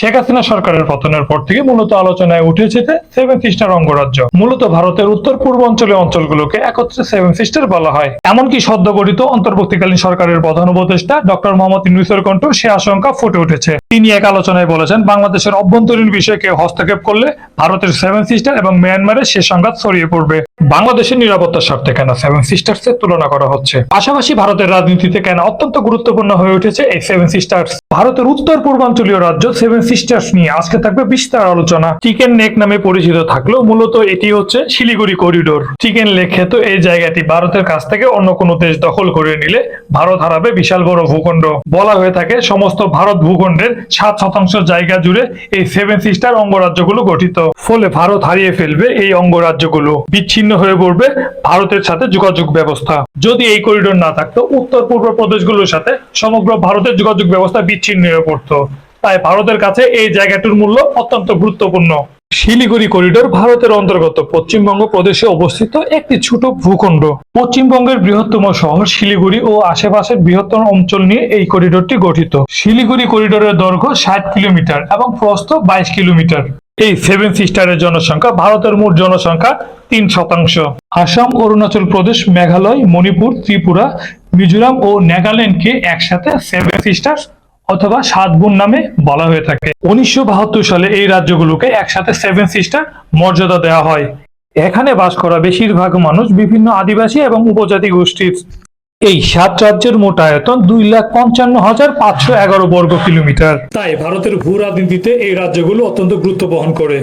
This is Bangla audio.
শেখ হাসিনা সরকারের পতনের পর থেকে মূলত আলোচনায় উঠে এসেছে সেভেন সিস্টার অঙ্গরাজ্য, মূলত ভারতের উত্তর পূর্ব অঞ্চলের অঞ্চলগুলোকে একত্রে সেভেন সিস্টার বলা হয়। এমনকি সদ্য গঠিত অন্তর্বর্তীকালীন সরকারের প্রধান উপদেষ্টা ডক্টর মোহাম্মদ ইউনুসের কণ্ঠ সে আশঙ্কা ফুটে উঠেছে। তিনি এক আলোচনায় বলেছেন, বাংলাদেশের অভ্যন্তরীণ বিষয়ে কেউ হস্তক্ষেপ করলে ভারতের সেভেন সিস্টার এবং মিয়ানমারের সে সংঘাত ছড়িয়ে পড়বে। বাংলাদেশের নিরাপত্তার স্বার্থে কেন সেভেন সিস্টার্স এর তুলনা করা হচ্ছে? পাশাপাশি ভারতের রাজনীতিতে কেন অত্যন্ত গুরুত্বপূর্ণ হয়ে উঠেছে এই সেভেন সিস্টার্স ভারতের উত্তর পূর্বাঞ্চলীয় রাজ্য সেভেন সিস্টার্স নিয়ে। আজকে থাকবে বিস্তার আলোচনা। চিকেন নেক নামে পরিচিত থাকলেও মূলত এটি হচ্ছে শিলিগুড়ি করিডোর চিকেন লেক খেত এই জায়গাটি ভারতের কাছ থেকে অন্য কোনো দেশ দখল করে নিলে ভারত হারাবে বিশাল বড় ভূখণ্ড। বলা হয়ে থাকে, সমস্ত ভারত ভূখণ্ডের সাত শতাংশ জায়গা জুড়ে এই সেভেন সিস্টার অঙ্গরাজ্যগুলো গঠিত। ফলে ভারত হারিয়ে ফেলবে এই অঙ্গরাজ্যগুলো। বিচ্ছিন্ন হয়ে পড়বে ভারতের সাথে যোগাযোগ ব্যবস্থা। যদি এই করিডোর না থাকতো উত্তর পূর্ব প্রদেশগুলোর সাথে সমগ্র ভারতের যোগাযোগ ব্যবস্থা বিচ্ছিন্ন হয়ে পড়তো তাই ভারতের কাছে এই জায়গাটির মূল্য অত্যন্ত গুরুত্বপূর্ণ। শিলিগুড়ি করিডোর ভারতের অন্তর্গত পশ্চিমবঙ্গ প্রদেশে অবস্থিত একটি ছোট ভূখণ্ড। পশ্চিমবঙ্গের বৃহত্তম শহর শিলিগুড়ি ও আশেপাশের বৃহত্তম অঞ্চল নিয়ে এই করিডোরটি গঠিত। শিলিগুড়ি করিডোরের দৈর্ঘ্য ষাট কিলোমিটার এবং প্রস্থ বাইশ কিলোমিটার। এই সেভেন সিস্টারের জনসংখ্যা ভারতের মোট জনসংখ্যা তিন শতাংশ। আসাম, অরুণাচল প্রদেশ, মেঘালয়, মণিপুর, ত্রিপুরা, মিজোরাম ও নাগাল্যান্ডকে একসাথে সেভেন সিস্টার্স অথবা সাত বোন নামে বলা হয়ে থাকে। উনিশশো বাহাত্তর সালে এই রাজ্যগুলোকে একসাথে সেভেন সিস্টার মর্যাদা দেওয়া হয়। এখানে বাস করা বেশিরভাগ মানুষ বিভিন্ন আদিবাসী এবং উপজাতি গোষ্ঠীর। এই সাত রাজ্যের মোট আয়তন দুই লাখ পঞ্চান্ন হাজার পাঁচশো এগারো বর্গ কিলোমিটার। তাই ভারতের ভূ রাজনীতিতে এই রাজ্যগুলো অত্যন্ত গুরুত্ব বহন করে।